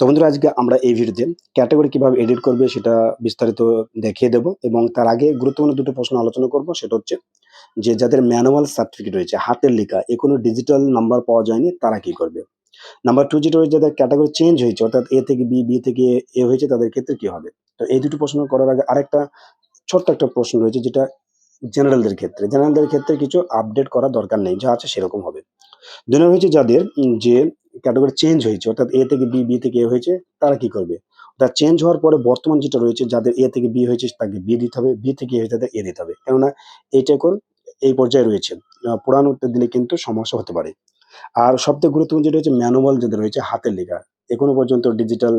তো বন্ধুরা, আজকে আমরা এই ভিডিওতে ক্যাটাগরি কীভাবে এডিট করবে সেটা বিস্তারিত দেখিয়ে দেব এবং তার আগে গুরুত্বপূর্ণ দুটো প্রশ্ন আলোচনা করব। সেটা হচ্ছে যে, যাদের ম্যানুয়াল সার্টিফিকেট রয়েছে, হাতের লেখা, এ কোনো ডিজিটাল নাম্বার পাওয়া যায়নি, তারা কি করবে? নাম্বার টু যেটা হচ্ছে যাদের ক্যাটাগরি চেঞ্জ হয়েছে, অর্থাৎ এ থেকে বি বি থেকে এ হয়েছে, তাদের ক্ষেত্রে কি হবে? তো এই দুটো প্রশ্ন করার আগে আরেকটা ছোট্ট একটা প্রশ্ন রয়েছে, যেটা জেনারেলদের ক্ষেত্রে। জেনারেলদের ক্ষেত্রে কিছু আপডেট করার দরকার নেই, যা আছে সেরকম হবে। দুই নম্বর হচ্ছে যাদের, যে ক্যাটাগরি চেঞ্জ হয়েছে, অর্থাৎ এ থেকে বি বি থেকে এ হয়েছে, তারা কি করবে? অর্থাৎ চেঞ্জ হওয়ার পরে বর্তমান যেটা রয়েছে, যাদের এ থেকে বি হয়েছে, তাকে বি দিতে হবে বি থেকে এ হয়েছে, তাদের এ দিতে হবে। কেননা এইটা এখন এই পর্যায়ে রয়েছে। পুরানো উত্তর দিলে কিন্তু সমস্যা হতে পারে। আর সবথেকে গুরুত্বপূর্ণ যেটা হচ্ছে ম্যানুয়াল যাদের রয়েছে, হাতের লেখা। এখনও পর্যন্ত ডিজিটাল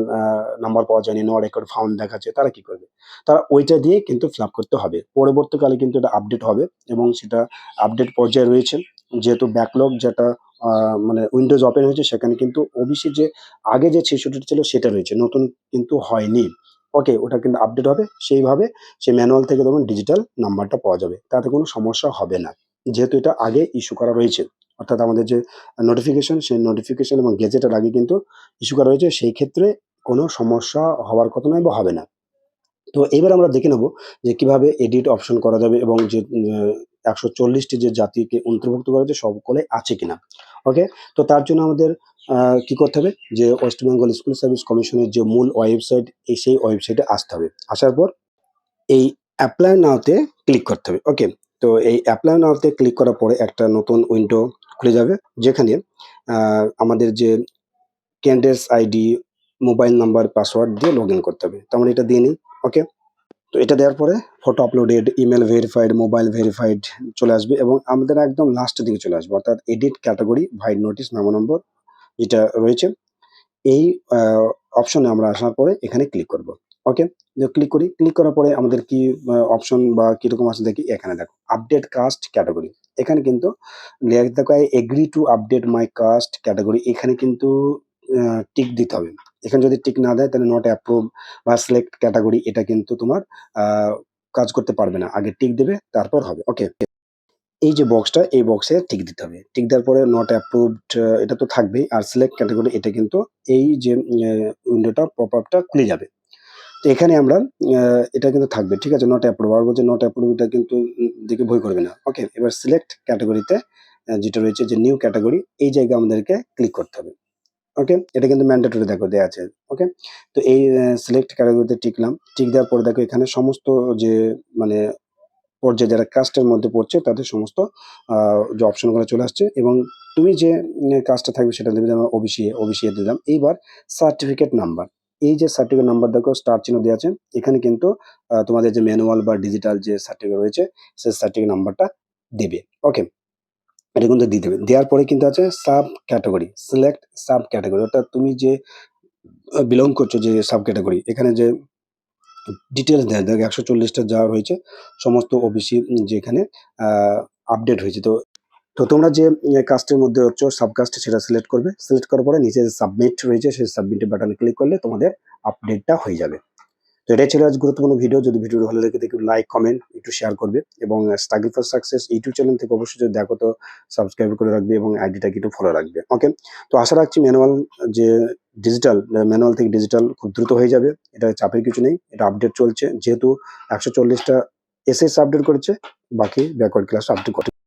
নাম্বার পাওয়া যায়নি নো রেকর্ড ফাউন্ড দেখাচ্ছে, তারা কি করবে? তারা ওইটা দিয়ে কিন্তু ফিল করতে হবে। পরবর্তীকালে কিন্তু এটা আপডেট হবে এবং সেটা আপডেট পর্যায়ে রয়েছে। যেহেতু ব্যাকলগ যেটা মানে উইন্ডোজ ওপেন হয়েছে, সেখানে কিন্তু ওবিসি যে আগে যে ছেষট্টি ছিল সেটা রয়েছে, নতুন কিন্তু হয়নি। ওকে ওটা কিন্তু আপডেট হবে, সেইভাবে সেই ম্যানুয়াল থেকে তখন ডিজিটাল নাম্বারটা পাওয়া যাবে, তাতে কোনো সমস্যা হবে না। যেহেতু এটা আগে ইস্যু করা রয়েছে, অর্থাৎ আমাদের যে নোটিফিকেশন সেই নোটিফিকেশন এবং গেজেটের আগে কিন্তু ইস্যু করা হয়েছে সেই ক্ষেত্রে কোনো সমস্যা হওয়ার কথা নয় বা হবে না। তো এবার আমরা দেখে নেব যে কীভাবে এডিট অপশন করা যাবে এবং যে একশো চল্লিশটি যে জাতিকে অন্তর্ভুক্ত করা হয়েছে, সকলে আছে কিনা। ওকে তো তার জন্য আমাদের কি করতে হবে? যে ওয়েস্ট বেঙ্গল স্কুল সার্ভিস কমিশনের যে মূল ওয়েবসাইট এই সেই ওয়েবসাইটে আসতে হবে। আসার পর এই অ্যাপ্লাই নাওতে ক্লিক করতে হবে। ওকে তো এই অ্যাপ্লাই নাওতে ক্লিক করার পরে একটা নতুন উইন্ডো খুলে যাবে, যেখানে আমাদের যে candidates ID mobile number password দিয়ে লগ করতে হবে। তো আমরা এটা দিয়ে নিই। ওকে তো এটা দেওয়ার পরে photo uploaded email verified mobile verified চলে আসবে এবং আমাদের একদম লাস্টের দিকে চলে আসবে। অর্থাৎ edit category vide notice memo number যেটা রয়েছে, এই অপশনে আমরা আসার পরে এখানে ক্লিক করব। ওকে ক্লিক করি। ক্লিক করার পরে আমাদের কি অপশন বা কীরকম আছে দেখি। এখানে দেখো আপডেট কাস্ট ক্যাটাগরি এখানে কিন্তু দেখো agree to update my caste category এখানে কিন্তু টিক দিতে হবে এখানে যদি টিক না দেয়, তাহলে নট অ্যাপ্রুভ বা সিলেক্ট ক্যাটাগরি এটা কিন্তু তোমার কাজ করতে পারবে না। আগে টিক দেবে, তারপর হবে। ওকে এই যে বক্সটা এই বক্সে টিক দিতে হবে। টিক দেওয়ার পরে নট অ্যাপ্রুভড এটা তো থাকবেই। আর সিলেক্ট ক্যাটাগরি এটা কিন্তু এই যে উইন্ডোটা পপ আপটা খুলে যাবে। তো এখানে আমরা এটা কিন্তু থাকবে। ঠিক আছে নট অ্যাপ্রুভ আর বলছে নট অ্যাপ্রুভ এটা কিন্তু দেখে ভয় করবে না। ওকে এবার সিলেক্ট ক্যাটাগরিতে যেটা রয়েছে যে নিউ ক্যাটাগরি এই জায়গায় আমাদেরকে ক্লিক করতে হবে। ওকে এটা কিন্তু ম্যান্ডেটরি দেখো দেওয়া আছে ওকে তো এই সিলেক্ট ক্যাটাগরিতে টিকলাম টিক দেওয়ার পরে দেখো এখানে সমস্ত যে মানে পর্যায়ে যারা কাস্টের মধ্যে পড়ছে, তাদের সমস্ত যে অপশনগুলো চলে আসছে এবং তুমি যে কাজটা থাকবে সেটা দেবে যেমন ওবিসি ওবিসি দিলাম। এইবার সার্টিফিকেট নাম্বার এই যে সার্টিফিকেট নাম্বার দেখো স্টার চিহ্ন দেওয়া আছে, এখানে কিন্তু তোমাদের যে ম্যানুয়াল বা ডিজিটাল যে সার্টিফিকেট রয়েছে, সেই সার্টিফিকেট নাম্বারটা দেবে ওকে এটা কিন্তু দিয়ে দেবে দেওয়ার পরে কিন্তু আছে sub category select sub category অর্থাৎ তুমি যে বিলং করছ যে সাব ক্যাটাগরি এখানে যে ডিটেলস দেয়, দেখ একশো চল্লিশটা যা রয়েছে সমস্ত ওবিসি যেখানে আপডেট হয়েছে। তো তো তোমরা যে কাস্টের মধ্যে হচ্ছে সাবকাস্ট সেটা সিলেক্ট করবে। সিলেক্ট করার পরে নিচে যে সাবমিট রয়েছে, সেই সাবমিট বাটনে ক্লিক করলে তোমাদের আপডেটটা হয়ে যাবে। তো এটাই ছিল আজ গুরুত্বপূর্ণ ভিডিও যদি ভিডিও ভালো লেগে দেখে লাইক কমেন্ট একটু শেয়ার করবে। এবং struggle for success YouTube channel থেকে অবশ্যই যদি দেখো, তো সাবস্ক্রাইব করে রাখবে এবং আইডিটাকে একটু ফলো রাখবে। ওকে তো আশা রাখছি ম্যানুয়াল যে ডিজিটাল ম্যানুয়াল থেকে ডিজিটাল খুব দ্রুত হয়ে যাবে। এটা চাপের কিছু নেই। এটা আপডেট চলছে। যেহেতু একশো চল্লিশটা এসএস আপডেট করেছে, বাকি ব্যাকওয়ার্ড ক্লাস আপডেট